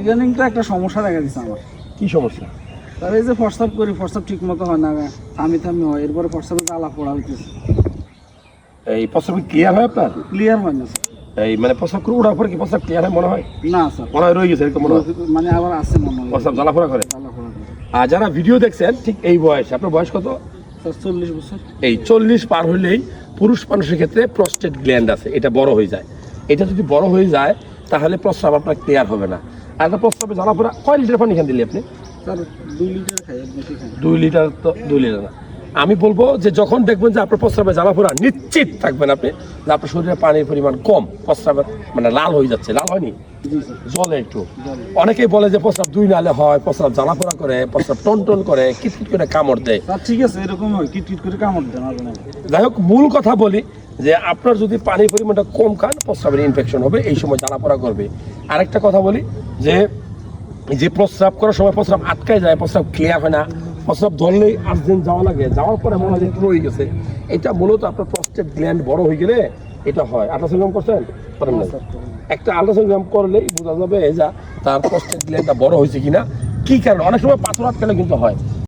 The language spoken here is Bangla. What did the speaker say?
ইদানিং তো একটা সমস্যা দেখা দিচ্ছে আমার। কি সমস্যা? তার এই যে প্রস্তাব করি প্রস্তাব ঠিক মতো হয় না থামি থামি হয় এরপরে প্রস্তাবে জ্বালা পড়া হইতেছে। এই প্রস্রাব ক্লিয়ার হয় আপনার? ক্লিয়ার হয় না এই মানে প্রস্রাব করে ওঠার পরে কি প্রস্রাব ক্লিয়ার হয় মনে হয়? না স্যার মনে হয় রয়ে গেছে এরকম মনে হয়। মানে আবার আছে মনে হয়। প্রস্রাব জ্বালাফোড়া করে। জ্বালা পড়া করে। আর যারা ভিডিও দেখছেন ঠিক এই বয়স আপনার বয়স কত? চল্লিশ বছর। এই চল্লিশ পার হলেই পুরুষ মানুষের ক্ষেত্রে প্রস্টেট গ্ল্যান্ড আছে এটা বড় হয়ে যায়। এটা যদি বড় হয়ে যায় তাহলে প্রস্রাব আপনার ক্লিয়ার হবে না। একটা প্রস্রাবে জ্বালাফোড়া কয় লিটার পানি খান দিলি আপনি? দুই লিটার তো দুই লিটার না। আমি বলব যে যখন দেখবেন যে আপনার প্রস্রাবে জ্বালাফোড়া নিশ্চিত থাকবেন আপনি যে আপনার শরীরে পানির পরিমাণ কম প্রস্রাবের মানে লাল হয়ে যাচ্ছে। লাল হয়নি? জলে একটু। অনেকেই বলে যে প্রস্রাব দুই নালে হয় প্রস্রাব জ্বালাফোড়া করে প্রস্রাব টন টন করে কিটকিট করে কামড় দেয়। ঠিক আছে এরকম হয় কিট কিট করে কামড় দেয় যাই হোক মূল কথা বলি যে আপনার যদি পানির পরিমাণটা কম খান প্রস্রাবের ইনফেকশন হবে এই সময় জ্বালাপোড়া করবে। আরেকটা কথা বলি যে যে প্রস্রাব করার সময় প্রস্রাব আটকায় যায় প্রস্রাব ক্লিয়ার হয় না প্রস্রাব ধরলেই আর্জেন্ট যাওয়া লাগে। যাওয়ার পরে মনে হয় যে হয়ে গেছে। এটা মূলত আপনার প্রস্টেট গ্ল্যান্ড বড় হয়ে গেলে এটা হয়। আল্ট্রাসাউন্ড করছেন? করেন না একটা আল্ট্রাসাউন্ড করলেই বোঝা যাবে যা তার প্রস্টেট গ্ল্যান্ডটা বড় হয়েছে কিনা। কি কারণে? অনেক সময় পাথর আটকালে কিন্তু হয়।